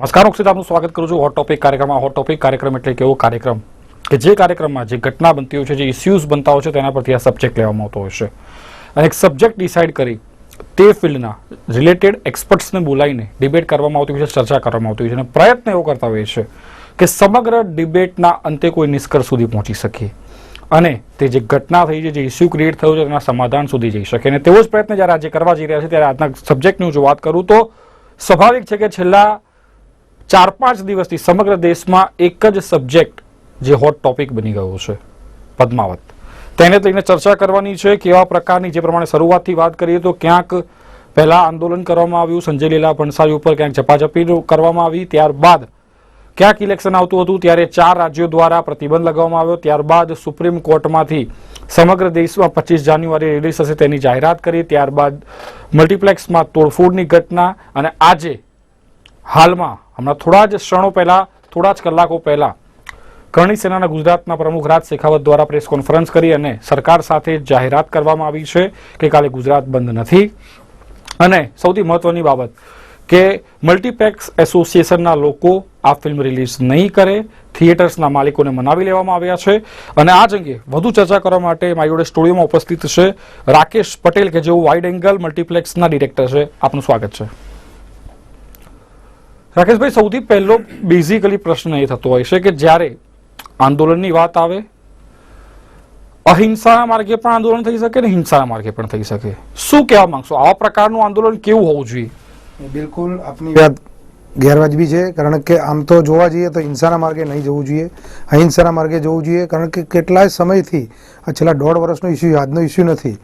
નમસ્કાર ઓક્ષિત આપનું સ્વાગત કરું છું. હોટ ટોપિક કાર્યક્રમમાં હોટ ટોપિક કાર્યક્રમ એટલે એક કાર્યક્રમ? કે જે કાર્યક્રમમાં જે ઘટના બનતી હોય છે, જે ઇસ્યુઝ બનતા હોય છે, તેના પરથી આ સબ્જેક્ટ લેવામાં આવતો હોય છે. અને એક સબ્જેક્ટ ડિસાઇડ કરી તે ફિલ્ડના રિલેટેડ એક્સપર્ટ્સને બોલાવીને ડિબેટ કરવામાં આવતી હોય છે, ચર્ચા કરવામાં આવતી હોય છે અને પ્રયત્ન એવો કરતા હોય છે કે સમગ્ર ડિબેટના અંતે કોઈ નિષ્કર્ષ સુધી પહોંચી શકીએ અને તે જે ઘટના થઈ છે, જે ઇસ્યુ ક્રિએટ થયો છે, તેના સમાધાન સુધી જઈ શકે અને તેવો જ પ્રયત્ન જ્યારે આજે કરવા જઈ રહ્યા છે, ત્યારે આજના સબ્જેક્ટની જો વાત કરું તો સ્વાભાવિક છે કે છેલ્લા ચાર પાંચ દિવસથી સમગ્ર દેશમાં એક જ સબ્જેક્ટ જે હોટ ટોપિક બની ગયો છે, પદ્માવત. તેને લઈને ચર્ચા કરવાની છે કેવા પ્રકારની જે પ્રમાણે શરૂઆતથી વાત કરીએ તો ક્યાંક પહેલા આંદોલન કરવામાં આવ્યું, સંજય લીલા ભણસાલી ઉપર ક્યાંક ઝપાઝપી કરવામાં આવી, ત્યારબાદ ક્યાંક ઇલેક્શન આવતું હતું, ત્યારે ચાર રાજ્યો દ્વારા પ્રતિબંધ લગાવવામાં આવ્યો, ત્યારબાદ સુપ્રીમ કોર્ટમાંથી સમગ્ર દેશમાં પચીસ જાન્યુઆરી રિલીઝ થશે તેની જાહેરાત કરી, ત્યારબાદ મલ્ટીપ્લેક્સમાં તોડફોડની ઘટના અને આજે હાલમાં હમણાં થોડા જ ક્ષણો પહેલા, થોડા જ કલાકો પહેલા, કરણી સેનાના ગુજરાતના પ્રમુખ રાજ શેખાવત દ્વારા પ્રેસ કોન્ફરન્સ કરી અને સરકાર સાથે જાહેરાત કરવામાં આવી છે કે કાલે ગુજરાત બંધ નથી. અને સૌથી મહત્વની બાબત કે મલ્ટીપ્લેક્સ એસોસિએશનના લોકો આ ફિલ્મ રિલીઝ નહીં કરે, થિયેટર્સના માલિકોને મનાવી લેવામાં આવ્યા છે. અને આ જ અંગે વધુ ચર્ચા કરવા માટે મારી જોડે સ્ટુડિયોમાં ઉપસ્થિત છે રાકેશ પટેલ, કે જેઓ વાઇડ એંગલ મલ્ટીપ્લેક્સના ડિરેક્ટર છે. આપનું સ્વાગત છે. રાકેશભાઈ, સૌથી પહેલો બેઝિકલી પ્રશ્ન એ થતો હોય છે કે જ્યારે આંદોલનની વાત આવે અહિંસાના માર્ગે પણ આંદોલન થઈ શકે ને હિંસાના માર્ગે પણ થઈ શકે? શું કહેવા માંગશો? આવા પ્રકારનું આંદોલન કેવું હોવું જોઈએ? બિલકુલ આપની વાત ગેરવાજબી છે, કારણ કે આમ તો જોવા જઈએ તો હિંસાના માર્ગે નહીં જવું જોઈએ, અહિંસાના માર્ગે જવું જોઈએ, કારણ કે કેટલાય સમયથી આ છેલ્લા દોઢ વર્ષનો ઇસ્યુ આજનો ઇસ્યુ નથી.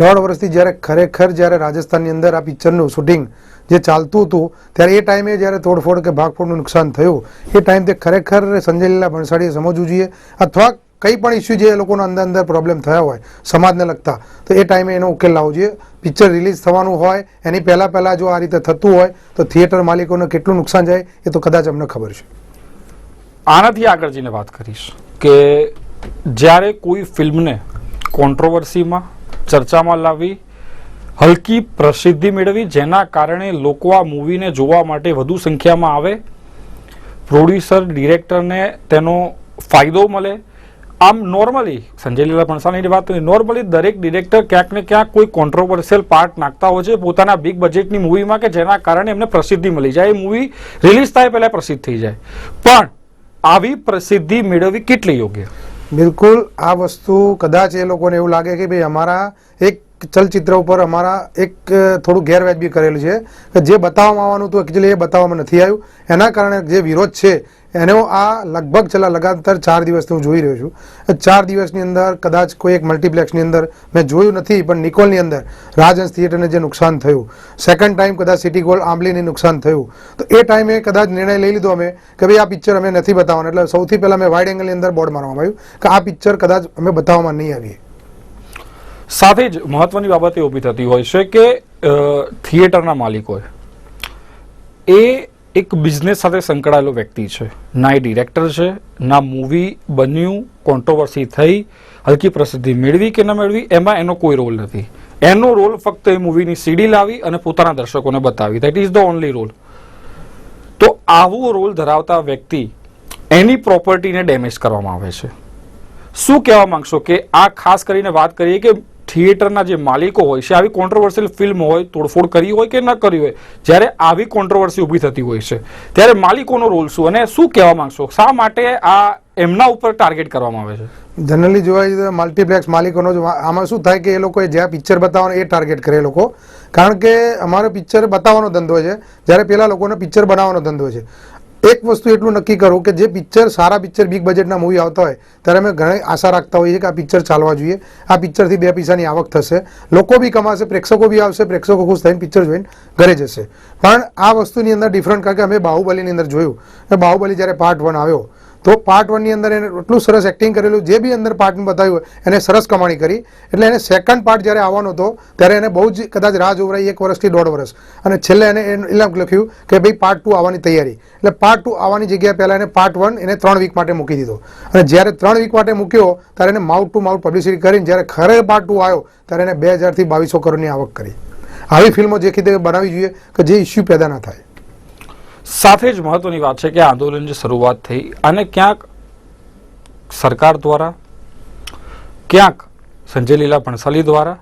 દોઢ વર્ષથી જ્યારે ખરેખર જ્યારે રાજસ્થાનની અંદર આ પિક્ચરનું શૂટિંગ જે ચાલતું હતું, ત્યારે એ ટાઈમે જ્યારે તોડફોડ કે ભાગફોડનું નુકસાન થયું, એ ટાઈમ તે ખરેખર સંજય લીલા ભણસાડીએ સમજવું જોઈએ અથવા કંઈ પણ ઇસ્યુ જે એ લોકોના અંદર અંદર પ્રોબ્લેમ થયા હોય, સમાજને લગતા, તો એ ટાઈમે એનો ઉકેલ લાવવો જોઈએ. પિક્ચર રિલીઝ થવાનું હોય, એની પહેલાં પહેલાં જો આ રીતે થતું હોય, તો થિયેટર માલિકોને કેટલું નુકસાન જાય, એ તો કદાચ અમને ખબર છે. આનાથી આગળ જઈને વાત કરીશ કે જ્યારે કોઈ ફિલ્મને કોન્ટ્રોવર્સીમાં ચર્ચામાં લાવવી હલકી પ્રસિદ્ધિ મેળવી, જેના કારણે લોકો આ મૂવીને જોવા માટે વધુ સંખ્યામાં આવે. પ્રોડ્યુસર, ડિરેક્ટરને તેનો ફાયદો મળે. આમ નોર્મલી સંજય લીલા ભણસાની વાત નોર્મલી દરેક ડિરેક્ટર ક્યાંક ને ક્યાંક કોઈ કોન્ટ્રોવર્સિયલ પાર્ટ નાખતા હોય છે પોતાના બિગ બજેટની મૂવીમાં કે જેના કારણે એમને પ્રસિદ્ધિ મળી જાય. એ મૂવી રિલીઝ થાય પહેલાં પ્રસિદ્ધ થઈ જાય. પણ આવી પ્રસિદ્ધિ મેળવવી કેટલી યોગ્ય? બિલકુલ આ વસ્તુ કદાચ એ લોકોને એવું લાગે કે ભાઈ અમારા એક ચલચિત્ર ઉપર અમારા એક થોડું ગેરવાજબી કરેલું છે કે જે બતાવવામાં આવવાનું હતું એકચ્યુઅલી એ બતાવવામાં નથી આવ્યું. એના કારણે જે વિરોધ છે, એનો આ લગભગ છેલ્લા લગાતાર ચાર દિવસથી હું જોઈ રહ્યો છું. ચાર દિવસની અંદર કદાચ કોઈ એક મલ્ટીપ્લેક્સની અંદર મેં જોયું નથી, પણ નિકોલની અંદર રાજહંસ થિયેટરને જે નુકસાન થયું. સેકન્ડ ટાઈમ કદાચ સિટી ગોલ્ડ આંબલીને નુકસાન થયું. તો એ ટાઈમે કદાચ નિર્ણય લઈ લીધો અમે કે ભાઈ આ પિક્ચર અમે નથી બતાવવાનું. એટલે સૌથી પહેલાં મેં વાઇડ એંગલની અંદર બોર્ડ મારવામાં આવ્યું કે આ પિક્ચર કદાચ અમે બતાવવામાં નહીં આવીએ. સાથે જ મહત્વની બાબત એ ઊભી થતી હોય છે કે થિયેટરના માલિકો એ એક બિઝનેસ સાથે સંકળાયેલો વ્યક્તિ છે. ના એ ડિરેક્ટર છે, ના મૂવી બન્યું કોન્ટ્રોવર્સી થઈ, હલકી પ્રસિદ્ધિ મેળવી કે ન મેળવી, એમાં એનો કોઈ રોલ નથી. એનો રોલ ફક્ત એ મૂવીની સીડી લાવી અને પોતાના દર્શકોને બતાવી. That is the only role તો આવો રોલ ધરાવતા વ્યક્તિ એની પ્રોપર્ટીને ડેમેજ કરવામાં આવે છે. શું કહેવા માંગશો કે આ ખાસ કરીને વાત કરીએ કે થિયેટરના જે માલિકો હોય, છે, આવી કોન્ટ્રોવર્સિયલ ફિલ્મ હોય, તોડફોડ કરી હોય કે ન કરી હોય, જ્યારે આવી કોન્ટ્રોવર્સી ઊભી થતી હોય છે, ત્યારે માલિકોનો રોલ શું અને શું કહેવા માંગશો? શા માટે આ એમના ઉપર ટાર્ગેટ કરવામાં આવે છે? જનરલી જોવા જઈએ મલ્ટીપ્લેક્સ માલિકોનો જ આમાં શું થાય કે એ લોકોએ જ્યાં પિક્ચર બતાવવાનો એ ટાર્ગેટ કરે એ લોકો. કારણ કે અમારો પિક્ચર બતાવવાનો ધંધો છે. જ્યારે પેલા લોકોને પિક્ચર બનાવવાનો ધંધો છે. એક વસ્તુ એટલું નક્કી કરો કે જે પિક્ચર સારા પિક્ચર બિગ બજેટના મૂવી આવતા હોય, ત્યારે અમે ઘણી આશા રાખતા હોઈએ કે આ પિક્ચર ચાલવા જોઈએ. આ પિક્ચરથી બે પૈસાની આવક થશે. લોકો બી કમાશે, પ્રેક્ષકો બી આવશે, પ્રેક્ષકો ખુશ થઈને પિક્ચર જોઈને ઘરે જશે. પણ આ વસ્તુની અંદર ડિફરન્ટ કારણ કે અમે બાહુબલીની અંદર જોયું. બાહુબલી જ્યારે પાર્ટ વન આવ્યો તો પાર્ટ વનની અંદર એને એટલું સરસ એક્ટિંગ કરેલું, જે બી અંદર પાર્ટનું બતાવ્યું એને સરસ કમાણી કરી. એટલે એને સેકન્ડ પાર્ટ જ્યારે આવવાનો હતો, ત્યારે એને બહુ જ કદાચ રાહ જોવરાઈ એક વર્ષથી દોઢ વર્ષ. અને છેલ્લે એને એટલે લખ્યું કે ભાઈ પાર્ટ ટુ આવવાની તૈયારી. એટલે પાર્ટ ટુ આવવાની જગ્યાએ પહેલાં એને પાર્ટ વન એને ત્રણ વીક માટે મૂકી દીધો. અને જ્યારે ત્રણ વીક માટે મૂક્યો, ત્યારે એને માઉથ ટુ માઉટ પબ્લિસિટી કરીને જ્યારે ખરે પાર્ટ ટુ આવ્યો, ત્યારે એને બે હજારથી બાવીસો કરોડની આવક કરી. આવી ફિલ્મો જે કીધે બનાવવી જોઈએ કે જે ઇસ્યુ પેદા ના થાય. સાથે જ મહત્વની વાત છે કે આંદોલન જે શરૂઆત થઈ અને ક્યાંક સરકાર દ્વારા, ક્યાંક સંજય લીલા ભણસાલી દ્વારા,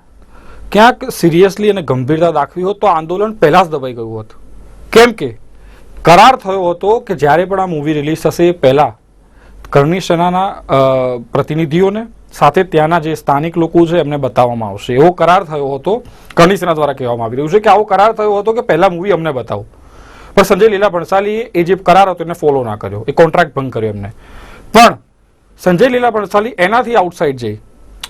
ક્યાંક સિરિયસલી અને ગંભીરતા દાખવી હોત તો આંદોલન પહેલાં જ દબાઈ ગયું હતું. કેમ કે કરાર થયો હતો કે જ્યારે પણ આ મૂવી રિલીઝ થશે એ પહેલાં કરણી સેનાના પ્રતિનિધિઓને સાથે ત્યાંના જે સ્થાનિક લોકો છે એમને બતાવવામાં આવશે. એવો કરાર થયો હતો, કરણી સેના દ્વારા કહેવામાં આવી રહ્યું છે કે આવો કરાર થયો હતો કે પહેલાં મૂવી અમને બતાવો. પણ સંજય લીલા ભણસાલીએ એ જે કરાર હતો એને ફોલો ના કર્યો. એ કોન્ટ્રાક્ટ ભંગ કર્યો એમને. પણ સંજય લીલા ભણસાલી એનાથી આઉટસાઇડ જઈ.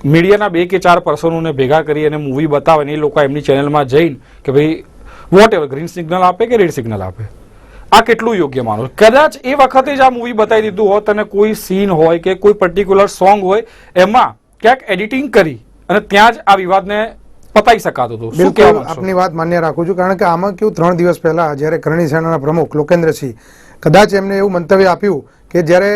મીડિયાના બે કે ચાર પર્સનોને ભેગા કરી અને મૂવી બતાવે એ લોકો એમની ચેનલમાં જઈને કે ભાઈ વોટ એવર ગ્રીન સિગ્નલ આપે કે રેડ સિગ્નલ આપે? આ કેટલું યોગ્ય માનો? કદાચ એ વખતે જ આ મૂવી બતાવી દીધું હોત અને કોઈ સીન હોય કે કોઈ પર્ટિક્યુલર સોંગ હોય, એમાં ક્યાંક એડિટિંગ કરી અને ત્યાં જ આ વિવાદને પતાઈ શકાતો હતો. શું કહેવા આપની વાત માન્ય રાખું છું કારણ કે આમાં કેવું ત્રણ દિવસ પહેલા જ્યારે કરણી સેનાના પ્રમુખ લોકેન્દ્રસિંહ કદાચ એમને એવું મંતવ્ય આપ્યું કે જ્યારે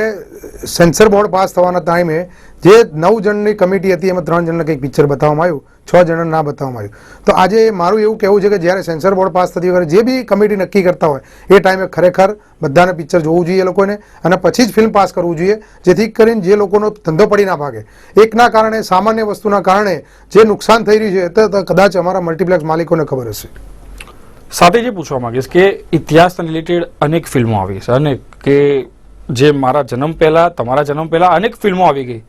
સેન્સર બોર્ડ પાસ થવાના ટાઈમે જે નવ જણની કમિટી હતી, એમાં ત્રણ જણને કંઈક પિક્ચર બતાવવામાં આવ્યું, છ જણને ના બતાવવામાં આવ્યું. તો આજે મારું એવું કહેવું છે કે જ્યારે સેન્સર બોર્ડ પાસ થતી વખતે જે બી કમિટી નક્કી કરતા હોય, એ ટાઈમે ખરેખર બધાને પિક્ચર જોવું જોઈએ લોકોને અને પછી જ ફિલ્મ પાસ કરવું જોઈએ, જેથી કરીને જે લોકોનો ધંધો પડી ના ભાગે. એકના કારણે, સામાન્ય વસ્તુના કારણે જે નુકસાન થઈ રહ્યું છે તો કદાચ અમારા મલ્ટીપ્લેક્સ માલિકોને ખબર હશે. સાથે જે પૂછવા માંગીશ કે ઇતિહાસના રિલેટેડ અનેક ફિલ્મો આવી છે, અનેક કે જે મારા જન્મ પહેલા, તમારા જન્મ પહેલા અનેક ફિલ્મો આવી ગઈ.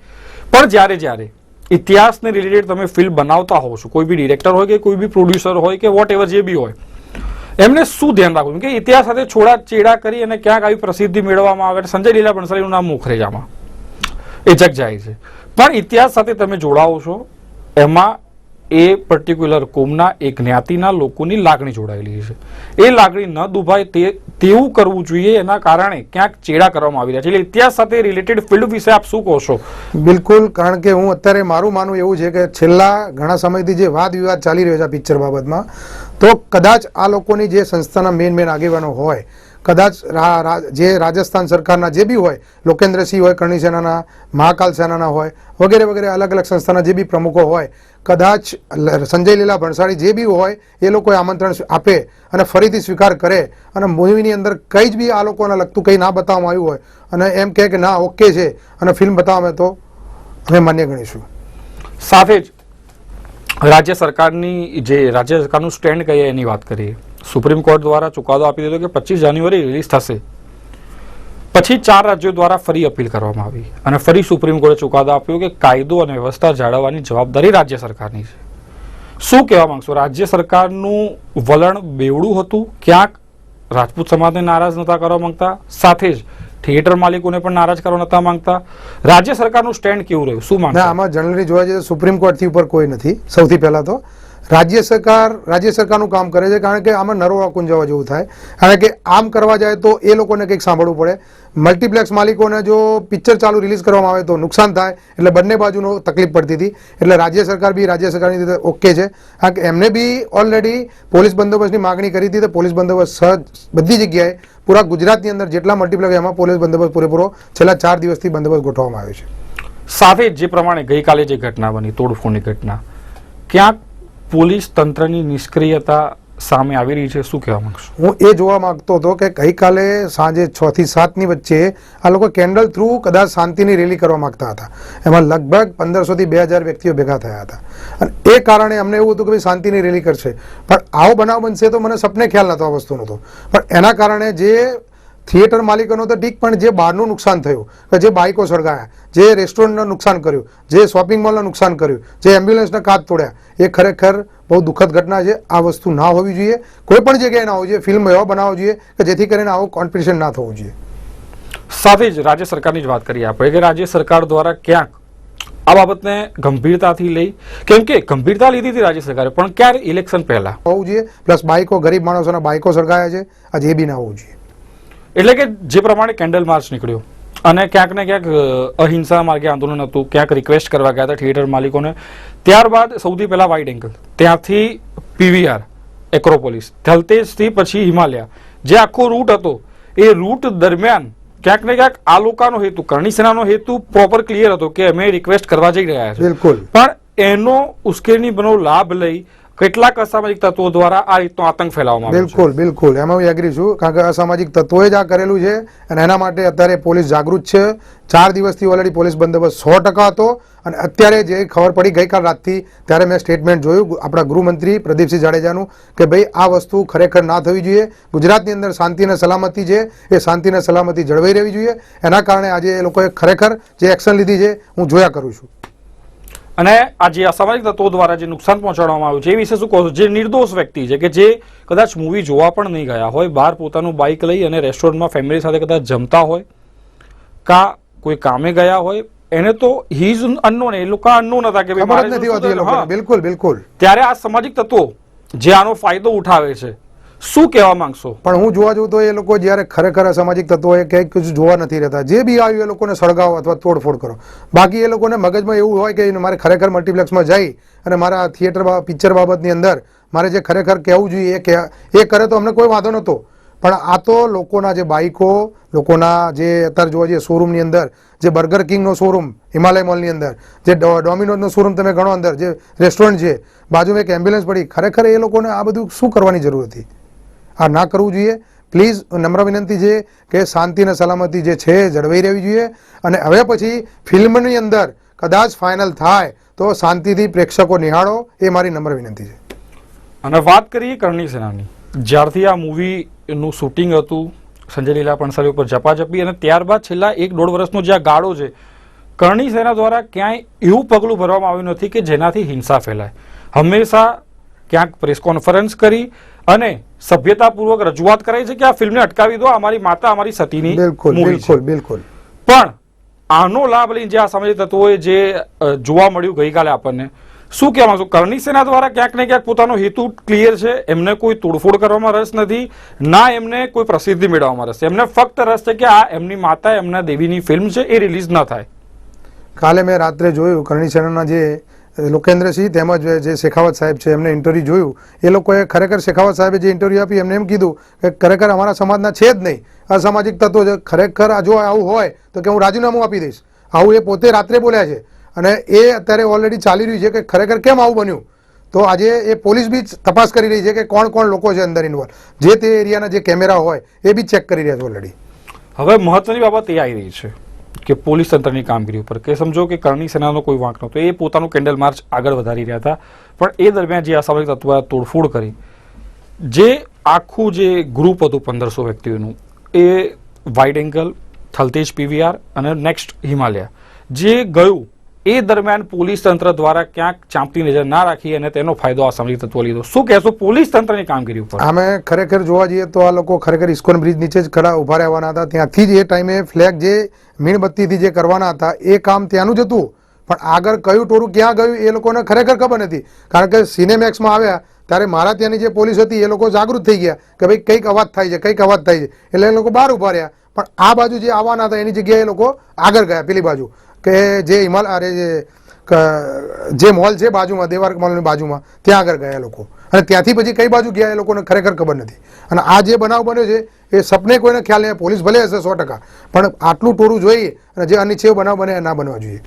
પણ જ્યારે જ્યારે ઇતિહાસને રિલેટેડ તમે ફિલ્મ બનાવતા હોવ છો, કોઈ બી ડિરેક્ટર હોય કે કોઈ બી પ્રોડ્યુસર હોય કે વોટ એવર જે બી હોય, એમને શું ધ્યાન રાખવું? કે ઇતિહાસ સાથે છોડા ચેડા કરી અને ક્યાંક આવી પ્રસિદ્ધિ મેળવવામાં આવે, સંજય લીલા ભણસાલીનું નામ મુખરેજામાં એ જગ જાય છે. પણ ઇતિહાસ સાથે તમે જોડાઓ છો, એમાં એ પર્ટિક્યુલર કોમના એક જ્ઞાતિના લોકોની લાગણી જોડાયેલી છે. એ લાગણી ન દુભાય તે, તેવું કરવું જોઈએ એના કારણે ક્યાંક ચેડા કરવામાં આવી રહ્યા છે. એટલે ઇતિહાસ સાથે રિલેટેડ ફિલ્ડ વિશે આપ શું કહો છો? બિલકુલ, કારણ કે હું અત્યારે મારું માનવું એવું છે કે છેલ્લા ઘણા સમયથી જે વાદ વિવાદ ચાલી રહ્યો છે પિક્ચર બાબતમાં, તો કદાચ આ લોકોની જે સંસ્થાના મેન મેન આગેવાનો હોય કદાચ જે રાજસ્થાન સરકારના જે બી હોય, લોકેન્દ્રસિંહ હોય કરણી સેનાના મહાકાલ સેનાના હોય, વગેરે વગેરે અલગ અલગ સંસ્થાના જે બી પ્રમુખો હોય, કદાચ સંજય લીલા ભણસાળી જે બી હોય, એ લોકોએ આમંત્રણ આપે અને ફરીથી સ્વીકાર કરે અને મૂવીની અંદર કંઈ જ બી આ લોકોને લગતું કંઈ ના બતાવવામાં આવ્યું હોય અને એમ કહે કે ના, ઓકે છે અને ફિલ્મ બતાવવામાં તો અમે માન્ય ગણીશું. સાથે જ રાજ્ય સરકારની જે રાજ્ય સરકારનું સ્ટેન્ડ કહીએ એની વાત કરીએ. સુપ્રીમ કોર્ટ દ્વારા ચુકાદો આપી દીધો કે પચીસ જાન્યુઆરી રિલીઝ થશે. પછી ચાર રાજ્યો દ્વારા ફરી અપીલ કરવામાં આવી અને ફરી સુપ્રીમ કોર્ટે ચુકાદો આપ્યો કે કાયદો અને વ્યવસ્થા જાળવવાની જવાબદારી રાજ્ય સરકારની છે. શું કહેવા માંગશો? રાજ્ય સરકારનું વલણ બેવડું હતું? ક્યાંક રાજપૂત સમાજને નારાજ નતા કરવા માંગતા? સાથે જ થિયેટર માલિકોને પણ નારાજ કરવા નતા માંગતા? રાજ્ય સરકારનું સ્ટેન્ડ કેવું રહ્યું? શું ના આમાં જનરલી જોવા જઈએ સુપ્રીમ કોર્ટથી ઉપર કોઈ નથી. સૌથી પહેલા તો રાજ્ય સરકાર, રાજ્ય સરકારનું કામ કરે છે કારણ કે આમાં નરોડા કુંજાવા જેવું થાય. કારણ કે આમ કરવા જાય તો એ લોકોને કંઈક સાંભળવું પડે. મલ્ટીપ્લેક્સ માલિકોને જો પિક્ચર ચાલુ રિલીઝ કરવામાં આવે તો નુકસાન થાય, એટલે બંને બાજુનો તકલીફ પડતી હતી. એટલે રાજ્ય સરકાર બી રાજ્ય સરકારની રીતે ઓકે છે. કારણ કે એમને બી ઓલરેડી પોલીસ બંદોબસ્તની માગણી કરી હતી તો પોલીસ બંદોબસ્ત સહજ બધી જગ્યાએ પૂરા ગુજરાતની અંદર જેટલા મલ્ટીપ્લેક્સ એમાં પોલીસ બંદોબસ્ત પૂરેપૂરો છેલ્લા ચાર દિવસથી બંદોબસ્ત ગોઠવવામાં આવ્યો છે. સાથે જ પ્રમાણે ગઈકાલે જે ઘટના બની, તોડફોડની ઘટના, ક્યાંક પોલીસ તંત્રની નિષ્ક્રિયતા સામે આવી રહી છે, શું કહેવા માંગશો? હું એ જોવા માંગતો હતો કે ગઈકાલે સાંજે છ થી સાતની વચ્ચે આ લોકો કેન્ડલ થ્રુ કદાચ શાંતિની રેલી કરવા માંગતા હતા. એમાં લગભગ પંદરસો થી બે હજાર વ્યક્તિઓ ભેગા થયા હતા. અને એ કારણે અમને એવું હતું કે ભાઈ શાંતિની રેલી કરશે. પણ આવો બનાવ બનશે તો મને સપને ખ્યાલ નહોતો આ વસ્તુનો તો. પણ એના કારણે જે થિયેટર માલિકોનો તો ઠીક પણ જે બહારનું નુકસાન થયું કે જે બાઇકો સળગાયા જે રેસ્ટોરન્ટનું નુકસાન કર્યું જે શોપિંગ મોલનું નુકસાન કર્યું જે એમ્બ્યુલન્સના કાચ તોડ્યા એ ખરેખર બહુ દુઃખદ ઘટના છે. આ વસ્તુ ના હોવી જોઈએ. કોઈ પણ જગ્યાએ ના હોવી જોઈએ. ફિલ્મ એવા બનાવવો જોઈએ કે જેથી કરીને આવું કોમ્પિટિશન ના થવું જોઈએ. સાથે જ રાજ્ય સરકારની જ વાત કરીએ આપણે કે રાજ્ય સરકાર દ્વારા ક્યાંક આ બાબતને ગંભીરતાથી લઈ કેમ કે ગંભીરતા લીધી હતી રાજ્ય સરકારે પણ ક્યારે ઇલેક્શન પહેલા? હોવું જોઈએ. પ્લસ બાઇકો ગરીબ માણસોના બાઇકો સળગાયા છે. આજે એ બી ના હોવું જોઈએ. એટલે કે જે પ્રમાણે કેન્ડલ માર્ચ નીકળ્યો અને ક્યાંક ને ક્યાંક અહિંસા માર્ગે આંદોલન હતું ક્યાંક રિક્વેસ્ટ કરવા ગયા હતા થિયેટર માલિકોને. ત્યારબાદ સૌથી પહેલા વાઇડ એંગલ ત્યાંથી પીવીઆર એક્રોપોલિસ થલતેજથી પછી હિમાલયા. જે આખો રૂટ હતો એ રૂટ દરમિયાન ક્યાંક ને ક્યાંક આ લોકોનો હેતુ કરણી સેનાનો હેતુ પ્રોપર ક્લિયર હતો કે અમે રિક્વેસ્ટ કરવા જઈ રહ્યા છે. બિલકુલ. પણ એનો ઉશ્કેરણી બનો લાભ લઈ કેટલાક અસામાજિક તત્વો દ્વારા આ રીતનો આતંક ફેલાવવામાં બિલકુલ બિલકુલ. એમાં હું એગ્રી છું. કારણ કે અસામાજિક તત્વોએ જ આ કરેલું છે અને એના માટે અત્યારે પોલીસ જાગૃત છે. ચાર દિવસથી ઓલરેડી પોલીસ બંદોબસ્ત સો ટકા હતો અને અત્યારે જે ખબર પડી ગઈકાલ રાતથી, ત્યારે મેં સ્ટેટમેન્ટ જોયું આપણા ગૃહમંત્રી પ્રદીપસિંહ જાડેજાનું કે ભાઈ, આ વસ્તુ ખરેખર ના થવી જોઈએ. ગુજરાતની અંદર શાંતિ અને સલામતી છે. એ શાંતિ અને સલામતી જળવાઈ રહેવી જોઈએ. એના કારણે આજે એ લોકોએ ખરેખર જે એક્શન લીધી છે, હું જોયા કરું છું. અને આ જે અસામાજિક તત્વો દ્વારા જે નુકસાન પહોંચાડવામાં આવ્યું છે એ વિશે શું કહો જે નિર્દોષ વ્યક્તિ છે કે જે કદાચ મૂવી જોવા પણ નહીં ગયા હોય બહાર પોતાનું બાઇક લઈ અને રેસ્ટોરન્ટમાં ફેમિલી સાથે કદાચ જમતા હોય કા કોઈ કામે ગયા હોય એને તો હી ઇઝ અનનોન એ લોકો અનનોન હતા કે. બિલકુલ બિલકુલ. ત્યારે આ સામાજિક તત્વો જે આનો ફાયદો ઉઠાવે છે શું કહેવા માંગશો? પણ હું જોવા જઉં તો એ લોકો જ્યારે ખરેખર અસામાજિક તત્વો એ કંઈક જોવા નથી રહેતા. જે બી આવ્યું, એ લોકોને સળગાવો અથવા તોડફોડ કરો. બાકી એ લોકોને મગજમાં એવું હોય કે મારે ખરેખર મલ્ટીપ્લેક્સમાં જઈ અને મારા થિયેટર પિક્ચર બાબતની અંદર મારે જે ખરેખર કહેવું જોઈએ, એ એ કરે તો અમને કોઈ વાંધો નહોતો. પણ આ તો લોકોના જે બાઇકો લોકોના જે અત્યારે જોવા જઈએ શોરૂમની અંદર, જે બર્ગર કિંગનો શોરૂમ હિમાલય મોલની અંદર, જે ડોમિનોઝનો શોરૂમ તમે ગણો અંદર, જે રેસ્ટોરન્ટ છે, બાજુમાં એક એમ્બ્યુલન્સ પડી, ખરેખર એ લોકોને આ બધું શું કરવાની જરૂર હતી? આ ના કરવું જોઈએ. પ્લીઝ નમ્ર વિનંતી છે કે શાંતિ અને સલામતી જે છે જળવાઈ રહેવી જોઈએ. અને હવે પછી ફિલ્મની અંદર કદાચ ફાઇનલ થાય તો શાંતિથી પ્રેક્ષકો નિહાળો એ મારી નમ્ર વિનંતી છે. અને વાત કરીએ કરણી સેનાની. જ્યારથી આ મૂવીનું શૂટિંગ હતું, સંજય લીલા પણસાલી ઉપર ઝપાઝપી અને ત્યારબાદ છેલ્લા એક દોઢ વર્ષનો જે આ ગાળો છે, કરણી સેના દ્વારા ક્યાંય એવું પગલું ભરવામાં આવ્યું નથી કે જેનાથી હિંસા ફેલાય. હંમેશા ક્યાંક પ્રેસ કોન્ફરન્સ કરી અને સભ્યતાપૂર્વક રજૂઆત કરે છે કે આ ફિલ્મને અટકાવી દો અમારી માતા અમારી સતીની બિલકુલ બિલકુલ બિલકુલ. પણ આનો લાભ લઈને જે આ સામાજિક તત્વોએ જે જોવા મળ્યું ગઈકાલે આપણને શું કહેવા માંગશો? કરણી સેના દ્વારા ક્યાંક ને ક્યાંક પોતાનો હેતુ ક્લિયર છે એમને કોઈ તોડફોડ કરવામાં રસ નથી ના એમને કોઈ પ્રસિદ્ધિ મેળવવામાં રસ એમને ફક્ત રસ છે કે આ એમની માતા એમના દેવીની ફિલ્મ છે એ રિલીઝ ન થાય. કાલે મેં રાત્રે જોયું કરણી સેનાના જે લોકેન્દ્રસિંહ તેમજ જે શેખાવત સાહેબ છે, એમને ઇન્ટરવ્યુ જોયું. એ લોકોએ ખરેખર શેખાવત સાહેબે જે ઇન્ટરવ્યુ આપી, એમને એમ કીધું કે ખરેખર અમારા સમાજના છે જ નહીં. અસામાજિક તત્વો છે ખરેખર જો આવું હોય, તો કે હું રાજીનામું આપી દઈશ. આવું એ પોતે રાત્રે બોલ્યા છે. અને એ અત્યારે ઓલરેડી ચાલી રહ્યું છે કે ખરેખર કેમ આવું બન્યું? તો આજે એ પોલીસ બી તપાસ કરી રહી છે કે કોણ કોણ લોકો છે અંદર ઇન્વોલ્વ જે તે એરિયાના જે કેમેરા હોય, એ બી ચેક કરી રહ્યા છે ઓલરેડી હવે મહત્વની બાબત એ આવી રહી છે. કે પોલીસ તંત્રની કામગીરી ઉપર કે સમજો કે કરણી સેનાનો કોઈ વાંક નહોતો. એ પોતાનું કેન્ડલ માર્ચ આગળ વધારી રહ્યા હતા. પણ એ દરમિયાન જે અસામાજિક તત્વોએ તોડફોડ કરી, જે આખું જે ગ્રુપ હતું પંદરસો વ્યક્તિઓનું, એ વાઇડ એંગલ, થલતેજ પીવીઆર અને નેક્સ્ટ હિમાલયા, જે ગયું એ દરમિયાન પોલીસ તંત્ર દ્વારા ક્યાંક ચાંપતી નજર ના રાખી અને તેનો ફાયદો આ અસામાજિક તત્વો લીધો. શું કહેશો? પોલીસ તંત્રની કામગીરી ઉપર? અમે ખરેખર જોવા જઈએ તો આ લોકો ખરેખર ઇસ્કોન બ્રિજ નીચે જ ખડા ઊભા રહેવાના હતા. ત્યાંથી જ એ ટાઈમે ફ્લેગ જે મીણબત્તીથી જે કરવાના હતા, એ કામ ત્યાંનું જ હતું. પણ આગળ કયું ટોરું ક્યાં ગયું એ લોકોને ખરેખર ખબર નથી. કારણ કે સિનેમેક્સમાં આવ્યા, ત્યારે મારા ત્યાંની જે પોલીસ હતી, એ લોકો જાગૃત થઈ ગયા કે ભાઈ કંઈક અવાજ થાય છે, કંઈક અવાજ થાય છે. એટલે એ લોકો બહાર ઊભા રહ્યા. પણ આ બાજુ જે આવવાના હતા, એની જગ્યાએ એ લોકો આગળ ગયા, પેલી બાજુ. કે જે હિમાલ અરે જે મોલ છે બાજુમાં, દેવાર્ક મોલની બાજુમાં, ત્યાં આગળ ગયા લોકો. અને ત્યાંથી પછી કઈ બાજુ ગયા એ લોકોને ખરેખર ખબર નથી. અને આ જે બનાવ બન્યો છે, એ સપને કોઈને ખ્યાલ નહીં, પોલીસ ભલે હશે સો ટકા, પણ આટલું ટોરું જોઈએ અને જે અનિચ્છેય બનાવ બને ના બનવા જોઈએ.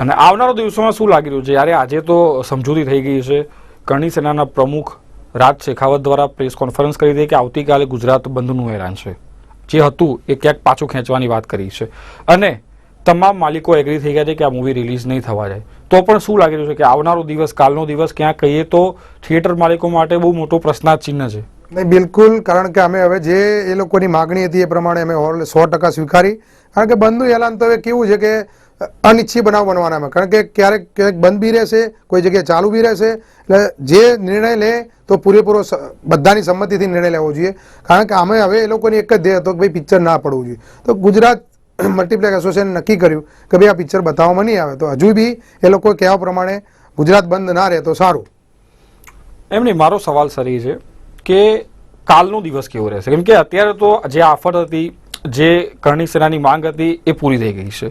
અને આવનારા દિવસોમાં શું લાગી રહ્યું છે? યારે, આજે તો સમજૂતી થઈ ગઈ છે. કરણી સેનાના પ્રમુખ રાજ શેખાવત દ્વારા પ્રેસ કોન્ફરન્સ કરી હતી કે આવતીકાલે ગુજરાત બંધનું એલાન છે. જે હતું એ ક્યાંક પાછું ખેંચવાની વાત કરી છે. અને તમામ માલિકો એગ્રી થઈ ગયા છે કે આ મૂવી રિલીઝ નહીં થવા જાય. તો પણ શું લાગી રહ્યું છે કે આવનારો દિવસ, કાલનો દિવસ ક્યાંક કહીએ તો થિયેટર માલિકો માટે બહુ મોટો પ્રશ્નાર્થ ચિહ્ન છે. નહીં, બિલકુલ, કારણ કે અમે હવે જે એ લોકોની માગણી હતી એ પ્રમાણે અમે હોલ સો ટકા સ્વીકારી. કારણ કે બંધનું એલાન તો હવે કેવું છે કે અનિચ્છી બનાવ બનવાના અમે કારણ કે ક્યારેક ક્યારેક બંધ બી રહેશે, કોઈ જગ્યાએ ચાલુ બી રહેશે, એટલે જે નિર્ણય લે તો પૂરેપૂરો બધાની સંમતિથી નિર્ણય લેવો જોઈએ. કારણ કે અમે હવે એ લોકોની એક જ ધ્યેય હતો કે ભાઈ પિક્ચર ના પડવું જોઈએ. તો ગુજરાત મલ્ટીપ્લેક્સ એસોસિએશન નક્કી કર્યું કે ભાઈ આ પિક્ચર બતાવવામાં નહીં આવે. તો હજુ બી એ લોકો કહેવા પ્રમાણે ગુજરાત બંધ ના રહે તો સારું. એમ નહીં, મારો સવાલ સર એ છે કે કાલનો દિવસ કેવો રહેશે? કેમ કે અત્યારે તો જે આફત હતી, જે કરણી સેનાની માંગ હતી, એ પૂરી થઈ ગઈ છે.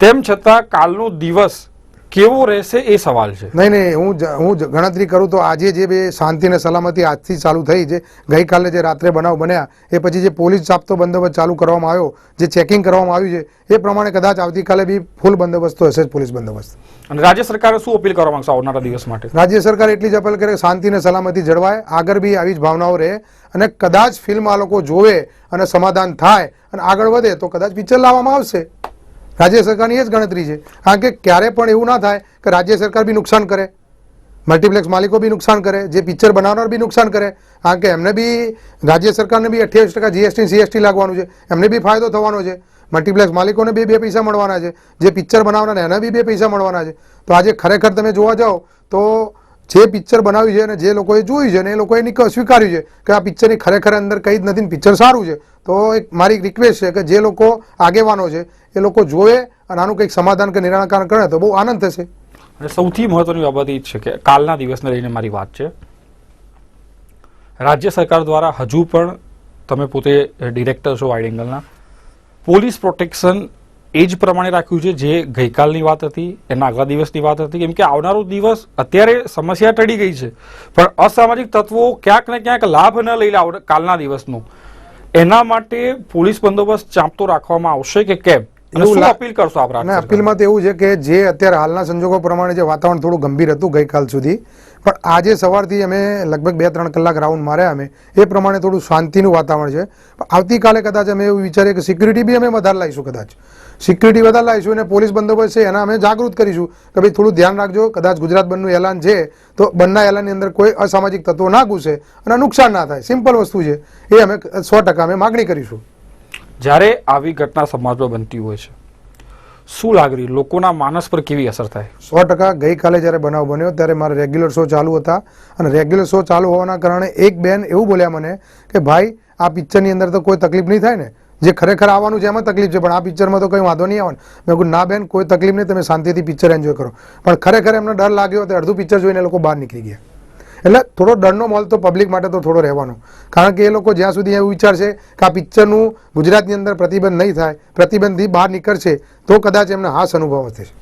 તેમ છતાં કાલનો દિવસ કેવો રહેશે એ સવાલ છે. નહીં નહીં હું હું ગણતરી કરું તો આજે જે બે શાંતિ અને સલામતી આજથી ચાલુ થઈ છે ગઈકાલે જે રાત્રે બનાવ બન્યા એ પછી જે પોલીસ ચાપતો બંદોબસ્ત ચાલુ કરવામાં આવ્યો જે ચેકિંગ કરવામાં આવ્યું છે એ પ્રમાણે કદાચ આવતીકાલે બી ફૂલ બંદોબસ્ત તો હશે જ પોલીસ બંદોબસ્ત. અને રાજ્ય સરકારે શું અપીલ કરવા માંગશે આવનારા દિવસ માટે? રાજ્ય સરકાર એટલી જ અપીલ કરે શાંતિ અને સલામતી જળવાય આગળ બી આવી જ ભાવનાઓ રહે અને કદાચ ફિલ્મ આ લોકો જોવે અને સમાધાન થાય અને આગળ વધે તો કદાચ પિક્ચર લાવવામાં આવશે. રાજ્ય સરકારની એ જ ગણતરી છે. કારણ કે ક્યારે પણ એવું ના થાય કે રાજ્ય સરકાર બી નુકસાન કરે. મલ્ટીપ્લેક્સ માલિકો બી નુકસાન કરે. જે પિક્ચર બનાવનાર બી નુકસાન કરે. કારણ કે એમને બી રાજ્ય સરકારને બી અઠ્યાવીસ ટકા જીએસટી સીએસટી લાગવાનું છે. એમને બી ફાયદો થવાનો છે. મલ્ટીપ્લેક્સ માલિકોને બી બે પૈસા મળવાના છે. જે પિક્ચર બનાવનાર એને બી બે પૈસા મળવાના છે. તો આજે ખરેખર તમે જોવા જાઓ તો જે પિક્ચર બનાવ્યું છે અને જે લોકોએ જોયું છે અને એ લોકોએ સ્વીકાર્યું છે કે આ પિક્ચરની ખરેખર અંદર કંઈ જ નથી પિક્ચર સારું છે, તો એક મારી રિક્વેસ્ટ છે કે જે લોકો આગેવાનો છે, એ લોકો જોવે અને આનું કંઈક સમાધાન કે નિરાકરણ કરે તો બહુ આનંદ થશે. અને સૌથી મહત્વની બાબત એ છે કે કાલના દિવસને લઈને મારી વાત છે. રાજ્ય સરકાર દ્વારા હજુ પણ તમે પોતે ડિરેક્ટર છો વાઇડ એંગલના પોલીસ પ્રોટેક્શન એ જ પ્રમાણે રાખ્યું છે જે ગઈકાલની વાત હતી એના આગલા દિવસની વાત હતી કેમ કે આવનારો દિવસ અત્યારે સમસ્યા ટળી ગઈ છે. પણ અસામાજિક તત્વો ક્યાંક ને ક્યાંક લાભ ન લઈ લે કાલના દિવસનો. એના માટે પોલીસ બંદોબસ્ત ચાંપતો રાખવામાં આવશે કે કેમ? અપીલ કરશો આપ અપીલમાં તો એવું છે કે જે અત્યારે હાલના સંજોગો પ્રમાણે જે વાતાવરણ થોડું ગંભીર હતું ગઈકાલ સુધી પણ આજે સવારથી અમે લગભગ બે ત્રણ કલાક રાઉન્ડ માર્યા અમે એ પ્રમાણે થોડું શાંતિનું વાતાવરણ છે. આવતીકાલે કદાચ અમે એવું વિચારીએ કે સિક્યુરિટી બી અમે વધારે લાવીશું કદાચ. સિક્યુરિટી વધારે લાવીશું અને પોલીસ બંદોબસ્ત છે એના અમે જાગૃત કરીશું કે ભાઈ થોડું ધ્યાન રાખજો કદાચ ગુજરાત બંધનું એલાન છે તો બંધના એલાનની અંદર કોઈ અસામાજિક તત્વો ના ઘૂસે અને નુકસાન ના થાય. સિમ્પલ વસ્તુ છે. એ અમે સો ટકા અમે માગણી કરીશું. જ્યારે આવી ઘટના સમાજમાં બનતી હોય છે શું લાગણી લોકોના માનસ પર કેવી અસર થાય? સો ટકા ગઈકાલે જ્યારે બનાવ બન્યો ત્યારે મારા રેગ્યુલર શો ચાલુ હતા અને રેગ્યુલર શો ચાલુ હોવાના કારણે એક બેન એવું બોલ્યા મને કે ભાઈ આ પિક્ચરની અંદર તો કોઈ તકલીફ નહીં થાય ને? જે ખરેખર આવવાનું છે એમાં તકલીફ છે, પણ આ પિક્ચરમાં તો કંઈ વાંધો નહીં આવે મેં કહ્યું ના બેન, કોઈ તકલીફ નહીં, તમે શાંતિથી પિક્ચર એન્જોય કરો. પણ ખરેખર એમને ડર લાગ્યો તો અડધું પિક્ચર જોઈને લોકો બહાર નીકળી ગયા. એટલે થોડો ડરનો મોલ તો પબ્લિક માટે તો થોડો રહેવાનો. કારણ કે એ લોકો જ્યાં સુધી એવું વિચારશે કે આ પિક્ચરનું ગુજરાતની અંદર પ્રતિબંધ નહીં થાય, પ્રતિબંધથી બહાર નીકળશે, તો કદાચ એમને હાસ અનુભવ થશે.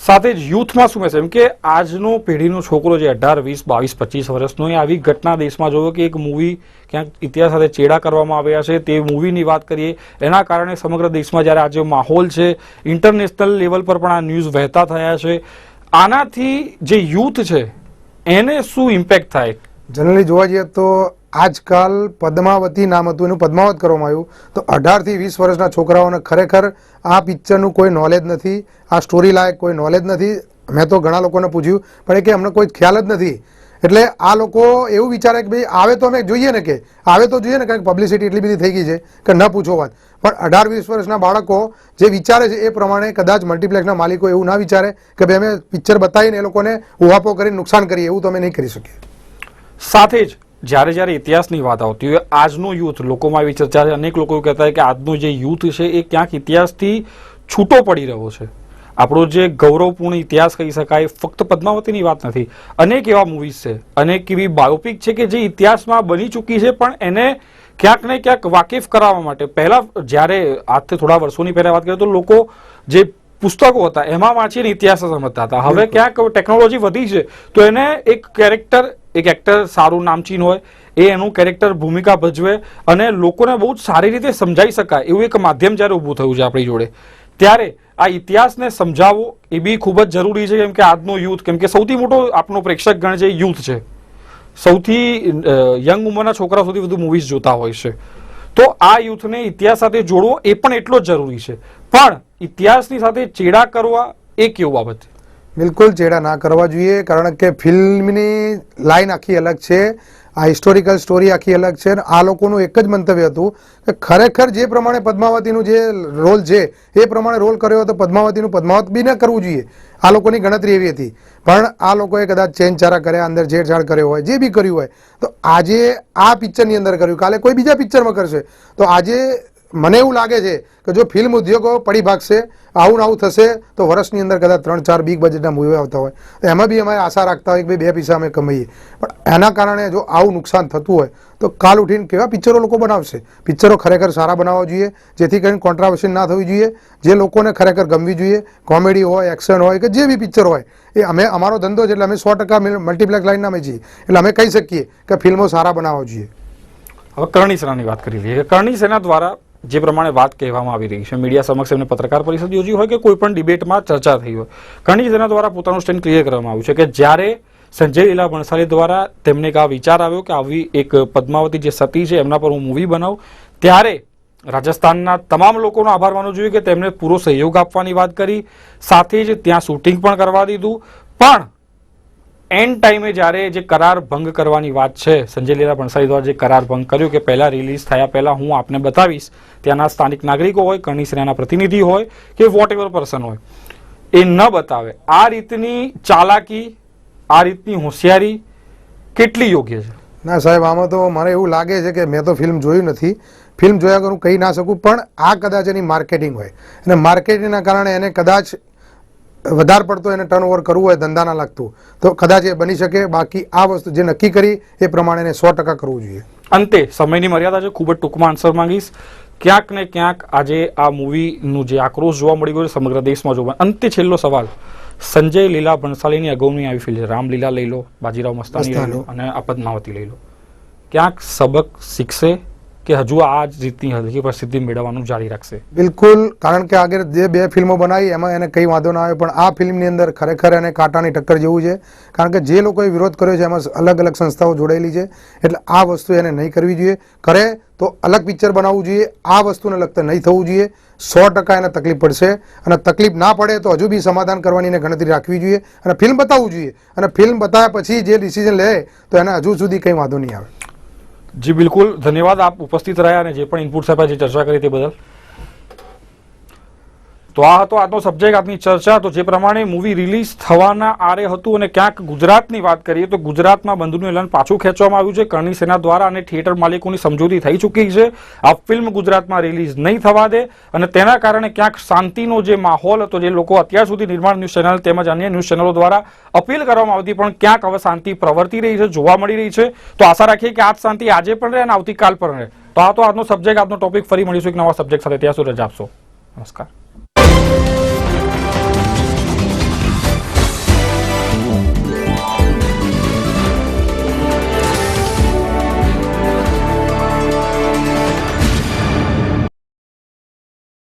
સાથે જ યુથમાં શું મેસેજ કે આજનો પેઢીનો છોકરો જે અઢાર, વીસ, બાવીસ, પચીસ વર્ષનો એ આવી ઘટના દેશમાં જોયો કે એક મૂવી ક્યાંક ઇતિહાસ સાથે ચેડા કરવામાં આવ્યા છે. તે મૂવીની વાત કરીએ, એના કારણે સમગ્ર દેશમાં જ્યારે આજે માહોલ છે ઇન્ટરનેશનલ લેવલ પર પણ આ ન્યૂઝ વહેતા થયા છે. આનાથી જે યુથ છે, એને શું ઇમ્પેક્ટ થાય? જનરલી જોવા જઈએ તો આજકાલ પદ્માવતી નામ હતું, એનું પદ્માવત કરવામાં આવ્યું. તો અઢારથી વીસ વર્ષના છોકરાઓને ખરેખર આ પિક્ચરનું કોઈ નોલેજ નથી, આ સ્ટોરી લાયક કોઈ નોલેજ નથી. મેં તો ઘણા લોકોને પૂછ્યું, પણ એ કે અમને કોઈ ખ્યાલ જ નથી. એટલે આ લોકો એવું વિચારે કે ભાઈ આવે તો અમે જોઈએ ને કે, આવે તો જોઈએ ને કારણ કે પબ્લિસિટી એટલી બધી થઈ ગઈ છે કે ન પૂછો વાત. પણ અઢાર વીસ વર્ષના બાળકો જે વિચારે છે એ પ્રમાણે કદાચ મલ્ટીપ્લેક્સના માલિકો એવું ના વિચારે કે ભાઈ અમે પિક્ચર બતાવીને એ લોકોને ઉહાપો કરીને નુકસાન કરીએ, એવું તો અમે નહીં કરી શકીએ. સાથે જ જ્યારે જ્યારે ઇતિહાસની વાત આવતી હોય, આજનો યુથ, લોકોમાં એવી ચર્ચા છે, અનેક લોકો કહેતા હોય કે આજનો જે યુથ છે એ ક્યાંક ઇતિહાસથી છૂટો પડી રહ્યો છે. આપણો જે ગૌરવપૂર્ણ ઇતિહાસ કહી શકાય, ફક્ત પદ્માવતીની વાત નથી. અનેક એવા મૂવીઝ છે, અનેક એવી બાયોપિક છે કે જે ઇતિહાસમાં બની ચૂકી છે, પણ એને ક્યાંક ને ક્યાંક વાકેફ કરાવવા માટે. પહેલા જ્યારે આજથી થોડા વર્ષોની પહેલા વાત કરીએ તો લોકો જે પુસ્તકો હતા એમાં વાંચીને ઇતિહાસ સમજતા હતા. હવે ક્યાંક ટેકનોલોજી વધી છે તો એને એક કેરેક્ટર એક એક્ટર સારું નામચીન હોય એ એનું કેરેક્ટર ભૂમિકા ભજવે અને લોકોને બહુ જ સારી રીતે સમજાઈ શકાય એવું એક માધ્યમ જ્યારે ઊભું થયું છે આપણી જોડે. ત્યારે આ ઇતિહાસને સમજાવવો એ બી ખૂબ જ જરૂરી છે કેમ કે આજનો યુથ કેમ કે સૌથી મોટો આપણો પ્રેક્ષક ગણ છે યુથ છે. સૌથી યંગ ઉંમરના છોકરા સુધી વધુ મૂવીઝ જોતા હોય છે. તો આ યુથને ઇતિહાસ સાથે જોડવો એ પણ એટલો જ જરૂરી છે. પણ ઇતિહાસની સાથે ચેડા કરવા એ કેવું બાબત બિલકુલ ચેડા ના કરવા જોઈએ, કારણ કે ફિલ્મની લાઈન આખી અલગ છે. આ હિસ્ટોરિકલ સ્ટોરી આખી અલગ છે અને આ લોકોનું એક જ મંતવ્ય હતું કે ખરેખર જે પ્રમાણે પદ્માવતીનું જે રોલ છે, એ પ્રમાણે રોલ કર્યો હતો પદ્માવતીનું પદ્માવત બી ન કરવું જોઈએ. આ લોકોની ગણતરી એવી હતી. પણ આ લોકોએ કદાચ ચેનચારા ચારા કર્યા, અંદર છેડછાડ કર્યો હોય, જે બી કર્યું હોય, તો આજે આ પિક્ચરની અંદર કર્યું. કાલે કોઈ બીજા પિક્ચરમાં કરશે. તો આજે મને એવું લાગે છે કે જો ફિલ્મ ઉદ્યોગો પડી ભાગશે, આવું ને આવું થશે, તો વર્ષની અંદર કદાચ ત્રણ, ચાર બિગ બજેટના મૂવી આવતા હોય. તો એમાં બી અમારે આશા રાખતા હોય કે બે પૈસા અમે કમાઈએ. પણ એના કારણે જો આવું નુકસાન થતું હોય, તો કાલ ઉઠીને કેવા પિક્ચરો લોકો બનાવશે? પિક્ચરો ખરેખર સારા બનાવવા જોઈએ, જેથી કરીને કોન્ટ્રાવર્શન ના થવી જોઈએ, જે લોકોને ખરેખર ગમવી જોઈએ કોમેડી હોય એક્શન હોય કે જે બી પિક્ચર હોય, એ અમે, અમારો ધંધો છે એટલે અમે સો ટકા મલ્ટીપ્લેક્સ લાઈનના અમે છીએ. એટલે અમે કહી શકીએ કે ફિલ્મો સારા બનાવવા જોઈએ. હવે કરણી સેનાની વાત કરી લઈએ. કરણી સેના દ્વારા જે પ્રમાણે વાત કહેવામાં આવી રહી છે. મીડિયા સમક્ષ એમને પત્રકાર પરિષદ યોજી હોય કે કોઈ પણ ડિબેટમાં ચર્ચા થઈ હોય. ઘણી તેના દ્વારા પોતાનું સ્ટેન્ડ ક્લિયર કરવામાં આવ્યું છે કે જ્યારે સંજય લીલા ભણસાલી દ્વારા તેમને એક આ વિચાર આવ્યો કે આવી એક પદ્માવતી જે સતી છે એમના પર હું મૂવી બનાવું, ત્યારે રાજસ્થાનના તમામ લોકોનો આભાર માનવો જોઈએ કે તેમણે પૂરો સહયોગ આપવાની વાત કરી. સાથે જ ત્યાં શૂટિંગ પણ કરવા દીધું. પણ એન્ડ ટાઈમે જ્યારે જે કરાર ભંગ કરવાની વાત છે, સંજય લીલા ભણસાલી દ્વારા જે કરાર ભંગ કર્યો કે પહેલા રિલીઝ થયા પહેલા હું આપને બતાવીશ, ત્યાંના સ્થાનિક નાગરિકો હોય કરણી સેનાના પ્રતિનિધિ હોય કે વોટ એવર પર્સન હોય, એ ન બતાવે. આ રીતની ચાલાકી, આ રીતની હોશિયારી કેટલી યોગ્ય છે? ના સાહેબ, આમાં તો મને એવું લાગે છે કે મેં તો ફિલ્મ જોયું નથી. ફિલ્મ જોયા હું કહી ના શકું, પણ આ કદાચ એની માર્કેટિંગ હોય. અને માર્કેટિંગના કારણે એને કદાચ વધારે પડતો એને ટર્નઓવર કરવું હોય ધંધાના લાગતું તો કદાચ એ બની શકે. બાકી આ વસ્તુ જે નક્કી કરી એ પ્રમાણે એને સો ટકા કરવું જોઈએ. અંતે સમયની મર્યાદા છે ખૂબ જ ટૂંકમાં આન્સર માંગીશ. ક્યાંક ને ક્યાંક આજે આ મૂવીનું જે આક્રોશ જોવા મળી ગયો છે સમગ્ર દેશમાં જોવા. અંતે છેલ્લો સવાલ. સંજય લીલા ભણસાલીની અગાઉની આવી ફિલ્મ છે. રામલીલા લઈ લો બાજીરાવ મસ્તાની લઈ લો અને આ પદ્માવતી લઈ લો. ક્યાંક સબક શીખશે? કે હજુ આ જ હલકી પ્રસિદ્ધિ મેળવવાનું જારી રાખશે. બિલકુલ, કારણ કે આગળ જે બે ફિલ્મો બનાવી, એમાં એને કંઈ વાંધો ના આવે, પણ આ ફિલ્મની અંદર ખરેખર એને કાંટાની ટક્કર જેવું છે. કારણ કે જે લોકોએ વિરોધ કર્યો છે, એમાં અલગ અલગ સંસ્થાઓ જોડાયેલી છે, એટલે આ વસ્તુ એને નહીં કરવી જોઈએ. કરે તો અલગ પિક્ચર બનાવવું જોઈએ, આ વસ્તુને લગતા નહીં થવું જોઈએ. સો ટકા એને તકલીફ પડશે. અને તકલીફ ના પડે તો હજુ બી સમાધાન કરવાની એને ગણતરી રાખવી જોઈએ અને ફિલ્મ બતાવવું જોઈએ. અને ફિલ્મ બતાવ્યા પછી જે ડિસિઝન લે, તો એને હજુ સુધી કંઈ વાંધો નહીં આવે. જી, બિલકુલ. ધન્યવાદ. આપ ઉપસ્થિત રહ્યા અને જે પણ ઇનપુટ્સ આપ્યા જે ચર્ચા કરી તે બદલ. તો આ હતો આજનો સબ્જેક્ટ આજની ચર્ચા. તો જે પ્રમાણે મૂવી રિલીઝ થવાના આરે હતું અને ક્યાંક ગુજરાતની વાત કરીએ તો ગુજરાતમાં બંધુનું એલાન પાછું ખેંચવામાં આવ્યું છે. કરણી સેના દ્વારા અને થિયેટર માલિકોની સમજૂતી થઈ ચૂકી છે. આ ફિલ્મ ગુજરાતમાં રિલીઝ નહીં થવા દે અને તેના કારણે ક્યાંક શાંતિનો જે માહોલ હતો, જે લોકો અત્યાર સુધી નિર્માણ ન્યૂઝ ચેનલ તેમજ અન્ય ન્યૂઝ ચેનલો દ્વારા અપીલ કરવામાં આવતી, પણ ક્યાંક હવે શાંતિ પ્રવર્તી રહી છે, જોવા મળી રહી છે. તો આશા રાખીએ કે આ જ શાંતિ આજે પણ રહે અને આવતીકાલ પણ રહે. તો આ તો આજનો સબ્જેક્ટ આજનો ટોપિક ફરી મળીશું એક નવા સબ્જેક્ટ સાથે. ત્યાં સુધી રજા આપશો. નમસ્કાર.